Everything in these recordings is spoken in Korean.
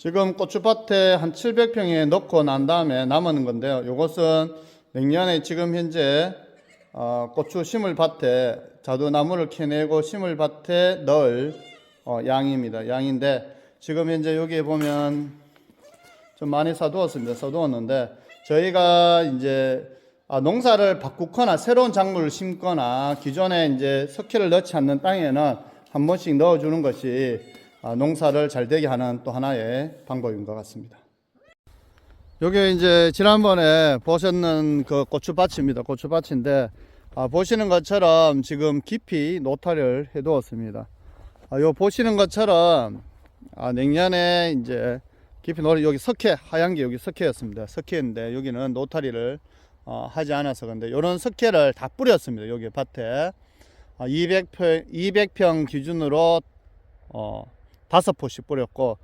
지금 고추밭에 한 700평에 넣고 난 다음에 남은 건데요. 이것은 내년에 지금 현재 어, 고추 심을 밭에 자두나무를 캐내고 심을 밭에 넣을 어, 양입니다. 양인데 지금 현재 여기에 보면 좀 많이 사두었습니다. 사두었는데 저희가 이제 아, 농사를 바꾸거나 새로운 작물을 심거나 기존에 이제 석회를 넣지 않는 땅에는 한 번씩 넣어주는 것이 아, 농사를 잘 되게 하는 또 하나의 방법인 것 같습니다. 여기 이제 지난번에 보셨는 그 고추밭입니다. 고추밭인데 아, 보시는 것처럼 지금 깊이 노타를 해두었습니다. 아, 요 보시는 것처럼 아, 내년에 이제 깊이 노 여기 석회 하얀 게 여기 석회였습니다. 석회인데 여기는 노타리를 어, 하지 않아서 근데 이런 석회를 다 뿌렸습니다. 여기 밭에 아, 200평 200평 기준으로 어, 다섯 포씩 뿌렸고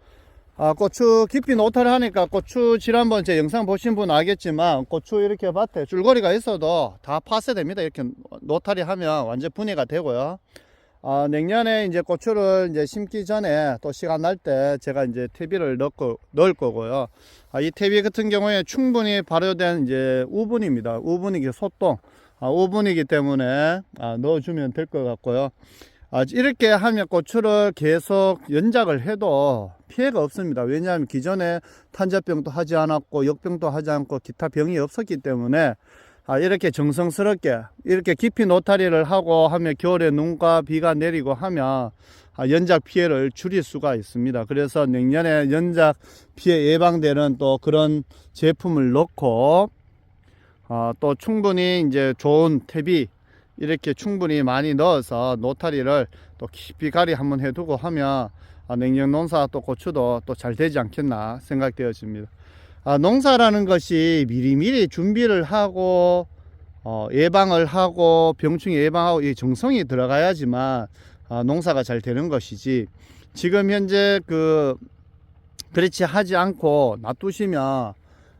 아, 고추 깊이 노타를 하니까 고추 지난번 제 영상 보신 분 알겠지만 고추 이렇게 밭에 줄거리가 있어도 다 파쇄됩니다. 이렇게 노타리 하면 완전 분해가 되고요. 아, 내년에 이제 고추를 이제 심기 전에 또 시간 날 때 제가 이제 퇴비를 넣고 넣을 거고요. 아, 이 퇴비 같은 경우에 충분히 발효된 이제 우분입니다. 우분이 게 소똥. 아, 우분이기 때문에 아, 넣어주면 될 것 같고요. 아, 이렇게 하면 고추를 계속 연작을 해도 피해가 없습니다. 왜냐하면 기존에 탄저병도 하지 않았고 역병도 하지 않고 기타 병이 없었기 때문에 아, 이렇게 정성스럽게 이렇게 깊이 노타리를 하고 하면 겨울에 눈과 비가 내리고 하면 아, 연작 피해를 줄일 수가 있습니다. 그래서 내년에 연작 피해 예방되는 또 그런 제품을 넣고 아, 또 충분히 이제 좋은 퇴비 이렇게 충분히 많이 넣어서 노타리를 또 깊이 가리 한번 해두고 하면 아, 냉년 농사 또 고추도 또 잘 되지 않겠나 생각되어집니다. 아, 농사라는 것이 미리미리 준비를 하고 어, 예방을 하고 병충 예방하고 이 정성이 들어가야지만 아, 농사가 잘 되는 것이지 지금 현재 그 그렇지 하지 않고 놔두시면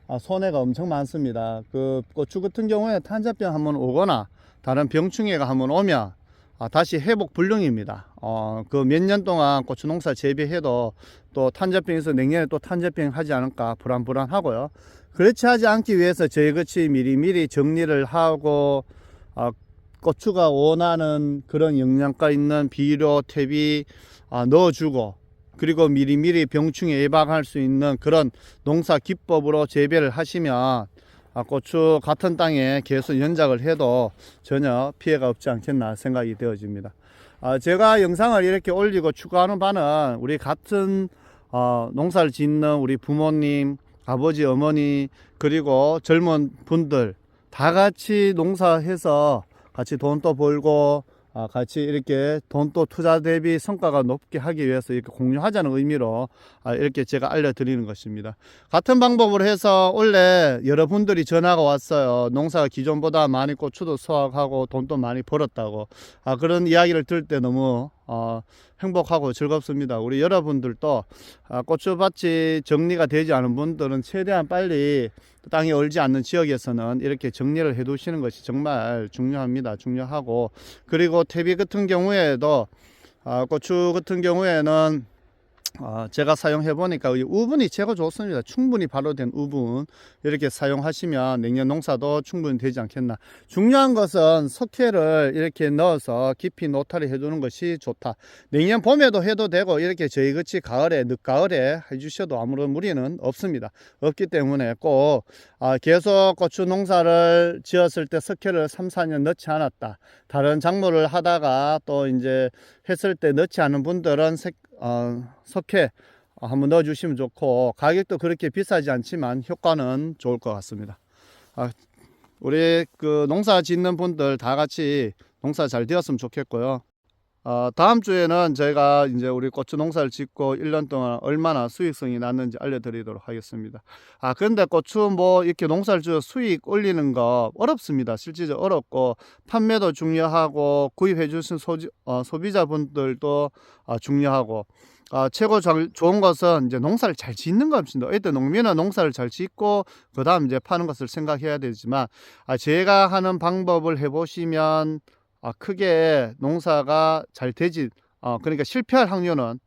아, 손해가 엄청 많습니다. 그 고추 같은 경우에 탄저병 한번 오거나 다른 병충해가 한번 오면 아, 다시 회복 불능입니다. 어, 그 몇 년 동안 고추 농사 재배해도 또 탄저병에서 내년에 또 탄저병 하지 않을까 불안불안하고요. 그렇지 하지 않기 위해서 저희같이 미리미리 정리를 하고 아, 고추가 원하는 그런 영양가 있는 비료, 퇴비 아, 넣어주고 그리고 미리미리 병충해 예방할 수 있는 그런 농사 기법으로 재배를 하시면 아, 고추 같은 땅에 계속 연작을 해도 전혀 피해가 없지 않겠나 생각이 되어집니다. 아, 제가 영상을 이렇게 올리고 추가하는 바는 우리 같은 어, 농사를 짓는 우리 부모님, 아버지, 어머니 그리고 젊은 분들 다 같이 농사해서 같이 돈도 벌고 아, 같이 이렇게 돈 또 투자 대비 성과가 높게 하기 위해서 이렇게 공유하자는 의미로 아, 이렇게 제가 알려드리는 것입니다. 같은 방법으로 해서 원래 여러분들이 전화가 왔어요. 농사가 기존보다 많이 고추도 수확하고 돈도 많이 벌었다고. 아, 그런 이야기를 들을 때 너무 어, 행복하고 즐겁습니다. 우리 여러분들도 아, 고추밭이 정리가 되지 않은 분들은 최대한 빨리 땅이 얼지 않는 지역에서는 이렇게 정리를 해 두시는 것이 정말 중요합니다. 중요하고 그리고 퇴비 같은 경우에도 아, 고추 같은 경우에는 아, 제가 사용해 보니까 이 우분이 최고 좋습니다. 충분히 발효된 우분 이렇게 사용하시면 냉년 농사도 충분히 되지 않겠나. 중요한 것은 석회를 이렇게 넣어서 깊이 노타리 해두는 것이 좋다. 냉년 봄에도 해도 되고 이렇게 저희 같이 가을에 늦가을에 해주셔도 아무런 무리는 없습니다. 없기 때문에 꼭 아, 계속 고추 농사를 지었을 때 석회를 3, 4년 넣지 않았다. 다른 작물을 하다가 또 이제 했을 때 넣지 않은 분들은 색, 어, 석회 한번 넣어 주시면 좋고 가격도 그렇게 비싸지 않지만 효과는 좋을 것 같습니다. 아, 우리 그 농사 짓는 분들 다 같이 농사 잘 되었으면 좋겠고요. 어, 다음 주에는 저희가 이제 우리 고추 농사를 짓고 1년 동안 얼마나 수익성이 났는지 알려드리도록 하겠습니다. 아, 근데 고추 뭐 이렇게 농사를 지어 수익 올리는 거 어렵습니다. 실질적으로 어렵고 판매도 중요하고 구입해 주신 소지, 어, 소비자분들도 아, 중요하고 아, 최고 잘, 좋은 것은 이제 농사를 잘 짓는 것입니다. 일단 농민은 농사를 잘 짓고 그 다음 이제 파는 것을 생각해야 되지만 아, 제가 하는 방법을 해보시면 아, 크게 농사가 잘 되지 어, 그러니까 실패할 확률은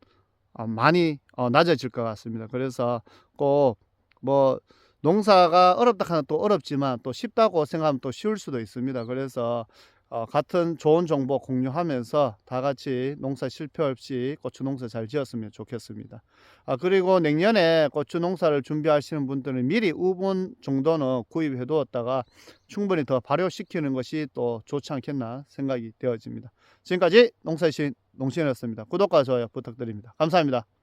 어, 많이 어, 낮아질 것 같습니다. 그래서 꼭 뭐 농사가 어렵다 하면 또 어렵지만 또 쉽다고 생각하면 또 쉬울 수도 있습니다. 그래서 어, 같은 좋은 정보 공유하면서 다 같이 농사 실패 없이 고추 농사 잘 지었으면 좋겠습니다. 아, 그리고 내년에 고추 농사를 준비하시는 분들은 미리 우분 정도는 구입해 두었다가 충분히 더 발효시키는 것이 또 좋지 않겠나 생각이 되어집니다. 지금까지 농사신 농신이었습니다. 구독과 좋아요 부탁드립니다. 감사합니다.